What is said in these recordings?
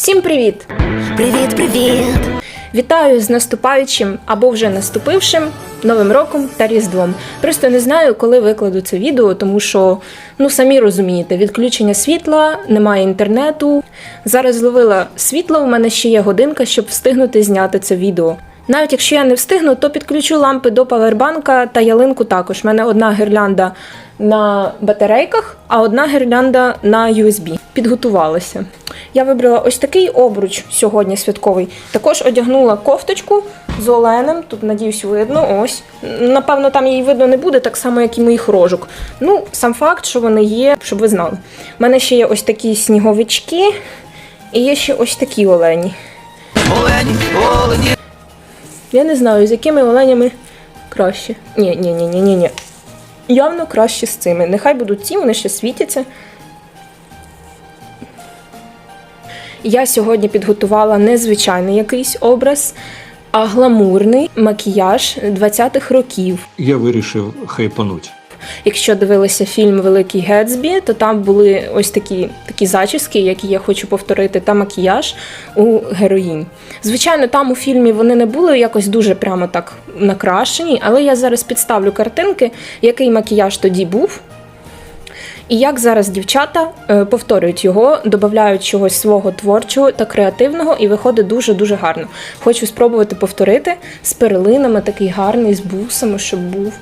Всім привіт! Привіт, привіт! Вітаю з наступаючим або вже наступившим Новим роком та Різдвом. Просто не знаю, коли викладу це відео, тому що, ну самі розумієте, відключення світла, немає інтернету. Зараз зловила світло, у мене ще є годинка, щоб встигнути зняти це відео. Навіть якщо я не встигну, то підключу лампи до павербанка та ялинку також. У мене одна гірлянда на батарейках, а одна гірлянда на USB. Підготувалася. Я вибрала ось такий обруч сьогодні святковий. Також одягнула кофточку з оленем. Тут, надіюсь, видно. Ось. Напевно, там її видно не буде, так само, як і моїх рожок. Ну, сам факт, що вони є, щоб ви знали. У мене ще є ось такі сніговички, і є ще ось такі олені. Олені, олені. Я не знаю, з якими оленями краще. Ні, ні, ні, ні, ні, ні. Явно краще з цими. Нехай будуть ці, вони ще світяться. Я сьогодні підготувала незвичайний якийсь образ, а гламурний макіяж 20-х років. Я вирішив хайпануть. Якщо дивилися фільм Великий Гетсбі, то там були ось такі, такі зачіски, які я хочу повторити, та макіяж у героїнь. Звичайно, там у фільмі вони не були якось дуже прямо так накрашені, але я зараз підставлю картинки, який макіяж тоді був. І як зараз дівчата е, повторюють його, додають чогось свого творчого та креативного, і виходить дуже-дуже гарно. Хочу спробувати повторити з перлинами, такий гарний, з бусами, щоб був.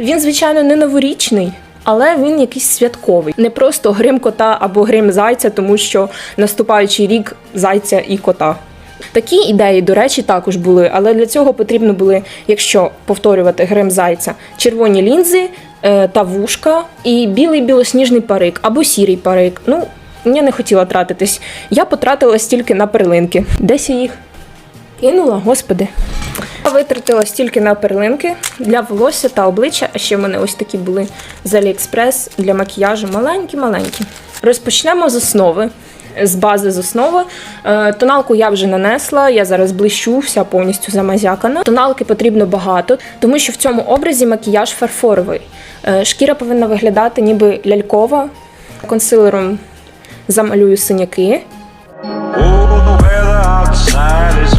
Він, звичайно, не новорічний, але він якийсь святковий. Не просто грим кота або грим зайця, тому що наступаючий рік зайця і кота. Такі ідеї, до речі, також були, але для цього потрібно були, якщо повторювати грим зайця, червоні лінзи е, та вушка і білий білосніжний парик або сірий парик. Ну, я не хотіла тратитись. Я потратила стільки на перлинки. Десь їх кинула, господи. Витратила стільки на перлинки для волосся та обличчя, а ще в мене ось такі були з Аліекспрес для макіяжу маленькі-маленькі. Розпочнемо з основи. З бази з основи. Е, Тоналку я вже нанесла, я зараз блищу, вся повністю замазякана. Тоналки потрібно багато, тому що в цьому образі макіяж фарфоровий. Е, Шкіра повинна виглядати ніби лялькова. Консилером замалюю синяки. Outside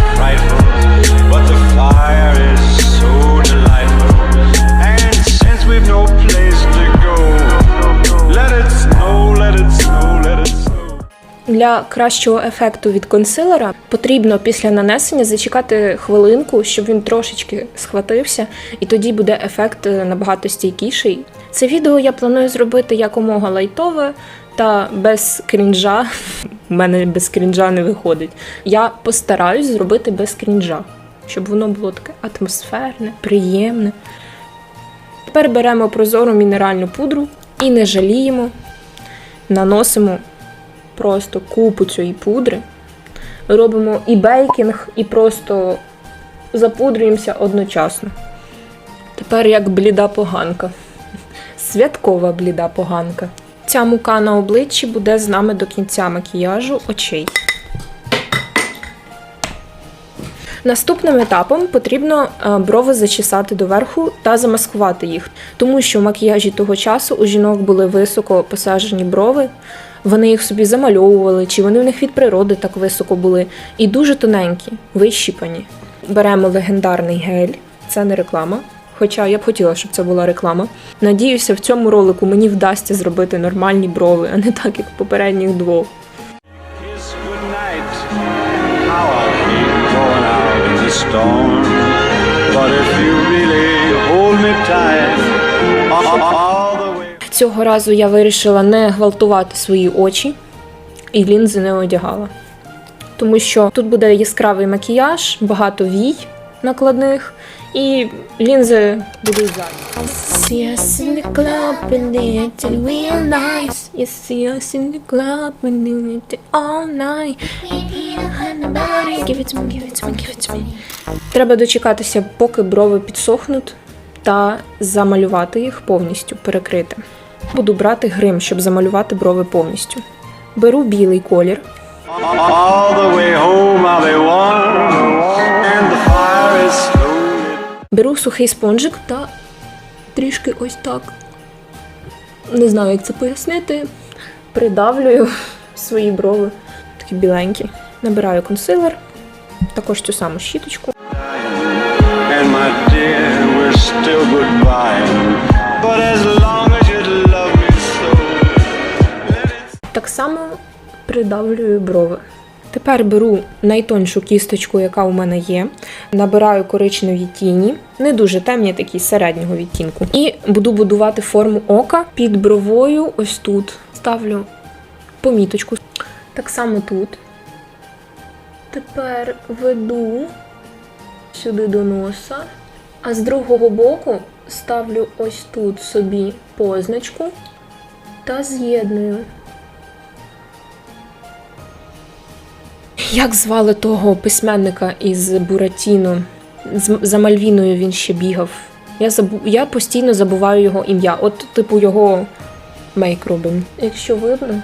Для кращого ефекту від консилера потрібно після нанесення зачекати хвилинку, щоб він трошечки схватився, і тоді буде ефект е, набагато стійкіший. Це відео я планую зробити якомога лайтове та без крінжа. У мене без крінжа не виходить. Я постараюсь зробити без крінжа, щоб воно було таке атмосферне, приємне. Тепер беремо прозору мінеральну пудру і не жаліємо, наносимо просто купу цієї пудри. Робимо і бейкінг, і просто запудрюємося одночасно. Тепер як бліда поганка. Святкова бліда поганка. Ця мука на обличчі буде з нами до кінця макіяжу очей. Наступним етапом потрібно е, брови зачесати доверху та замаскувати їх, тому що в макіяжі того часу у жінок були високо посаджені брови, вони їх собі замальовували, чи вони в них від природи так високо були, і дуже тоненькі, вищіпані. Беремо легендарний гель, це не реклама. Хоча я б хотіла, щоб це була реклама. Надіюся, в цьому ролику мені вдасться зробити нормальні брови, а не так, як в попередніх двох. Storm. But if you really hold me tight, all the way. Цього разу я вирішила не гвалтувати свої очі і лінзи не одягала. Тому що тут буде яскравий макіяж, багато вій накладних, і лінзи будуть me. Треба дочекатися, поки брови підсохнуть, та замалювати їх повністю, перекрити. Буду брати грим, щоб замалювати брови повністю. Беру білий колір, беру сухий спонжик та трішки ось так. Не знаю, як це пояснити. Придавлюю свої брови, такі біленькі. Набираю консилер, також цю саму щіточку. Придавлюю брови. Тепер беру найтоншу кісточку, яка у мене є, набираю коричневі тіні, не дуже темні, такі середнього відтінку. І буду будувати форму ока під бровою. Ось тут ставлю поміточку. Так само тут. Тепер веду сюди до носа, а з другого боку ставлю ось тут собі позначку та з'єдную. Як звали того письменника із Буратіно? З- За Мальвіною він ще бігав. Я, забу... я постійно забуваю його ім'я. От, типу, його мейк робимо. Якщо видно,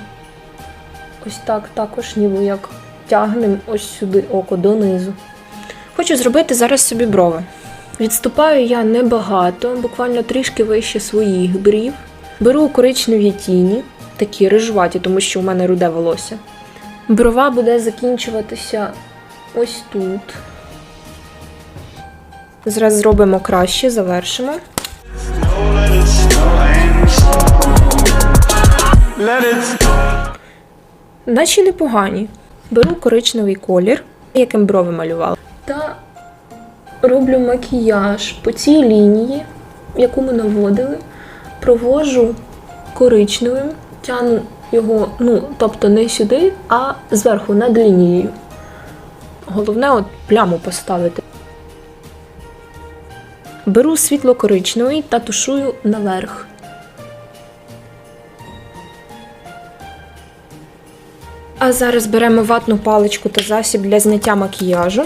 ось так також ніби як тягнемо ось сюди око донизу. Хочу зробити зараз собі брови. Відступаю я небагато, буквально трішки вище своїх брів. Беру коричневі тіні, такі рижуваті, тому що у мене руде волосся. Брова буде закінчуватися ось тут. Зараз зробимо краще, завершимо. Наче непогані. Беру коричневий колір, яким брови малювала. Та роблю макіяж по цій лінії, яку ми наводили. Провожу коричневим, тяну його, ну, тобто не сюди, а зверху над лінією. Головне от пляму поставити. Беру світло-коричневий та тушую наверх. А зараз беремо ватну паличку та засіб для зняття макіяжу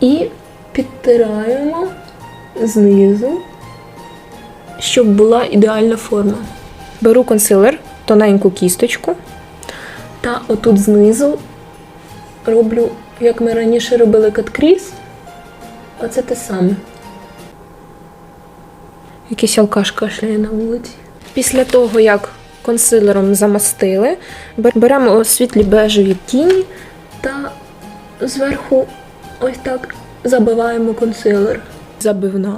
і підтираємо знизу, щоб була ідеальна форма. Беру консилер, тоненьку кісточку, та отут знизу роблю, як ми раніше робили каткріс. Оце те саме. Якийсь алкаш кашляє на вулиці. Після того, як консилером замастили, беремо світлі бежеві тіні та зверху ось так забиваємо консилер. Забивна.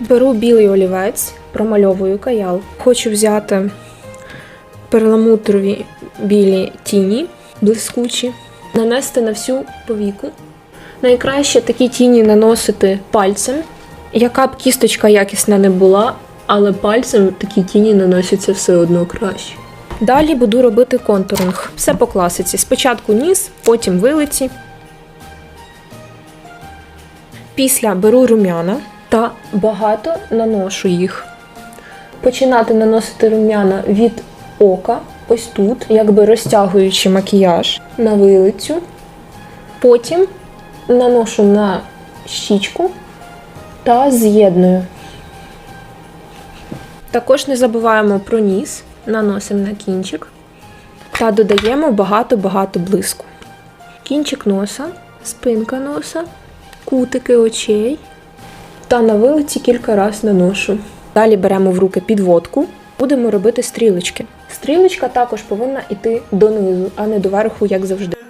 Беру білий олівець, промальовую каял. Хочу взяти перламутрові білі тіні, блискучі, нанести на всю повіку. Найкраще такі тіні наносити пальцем. Яка б кісточка якісна не була, але пальцем такі тіні наносяться все одно краще. Далі буду робити контуринг. Все по класиці. Спочатку ніс, потім вилиці. Після беру рум'яна та багато наношу їх. Починати наносити рум'яна від ока, ось тут, якби розтягуючи макіяж на вилицю. Потім наношу на щічку та з'єдную. Також не забуваємо про ніс, наносимо на кінчик та додаємо багато-багато блиску. Кінчик носа, спинка носа, кутики очей та на вилиці кілька разів наношу. Далі беремо в руки підводку, будемо робити стрілочки. Стрілочка також повинна йти донизу, а не доверху, як завжди.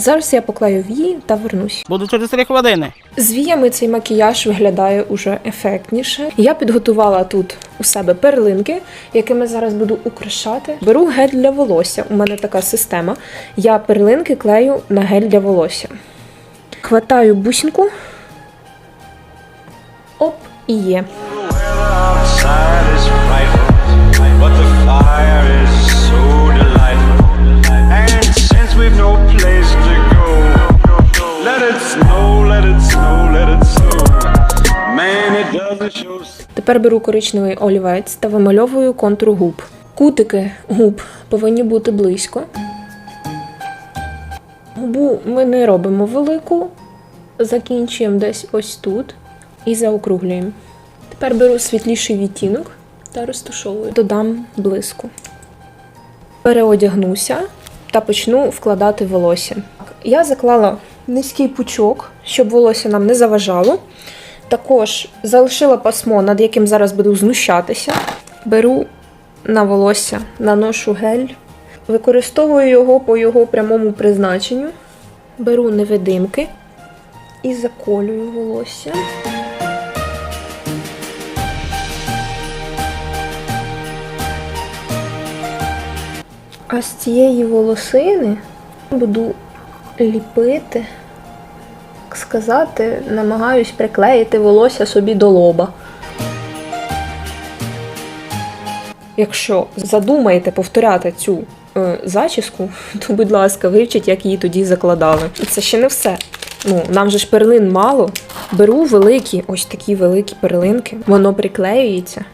Зараз я поклею вії та вернусь. Буду через три хвилини. З віями цей макіяж виглядає уже ефектніше. Я підготувала тут у себе перлинки, якими зараз буду украшати. Беру гель для волосся. У мене така система. Я перлинки клею на гель для волосся. Хватаю бусинку. Оп, і є. The weather outside is frightful, but the fire is so delightful. And since we've no Тепер беру коричневий олівець та вимальовую контур губ. Кутики губ повинні бути близько. Губу ми не робимо велику, закінчуємо десь ось тут і заокруглюємо. Тепер беру світліший відтінок та розташовую. Додам блиску. Переодягнуся та почну вкладати волосся. Я заклала низький пучок, щоб волосся нам не заважало. Також залишила пасмо, над яким зараз буду знущатися. Беру на волосся, наношу гель, використовую його по його прямому призначенню. Беру невидимки і заколюю волосся. А з цієї волосини буду ліпити, сказати, намагаюсь приклеїти волосся собі до лоба. Якщо задумаєте повторяти цю е, зачіску, то, будь ласка, вивчіть, як її тоді закладали. І це ще не все. Ну, нам же ж перлин мало. Беру великі, ось такі великі перлинки, воно приклеюється.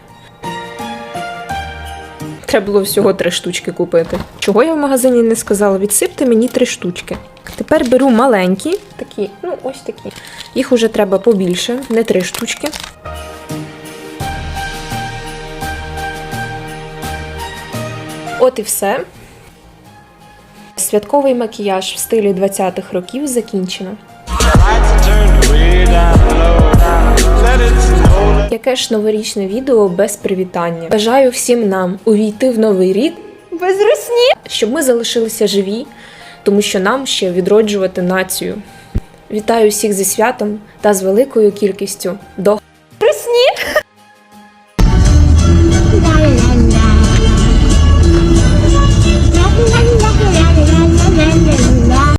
Треба було всього три штучки купити. Чого я в магазині не сказала? Відсипте мені три штучки. Тепер беру маленькі, такі, ну ось такі. Їх уже треба побільше, не три штучки. От і все. Святковий макіяж в стилі 20-х років закінчено. Яке ж новорічне відео без привітання. Бажаю всім нам увійти в новий рік без русні, щоб ми залишилися живі, тому що нам ще відроджувати націю. Вітаю всіх зі святом та з великою кількістю до!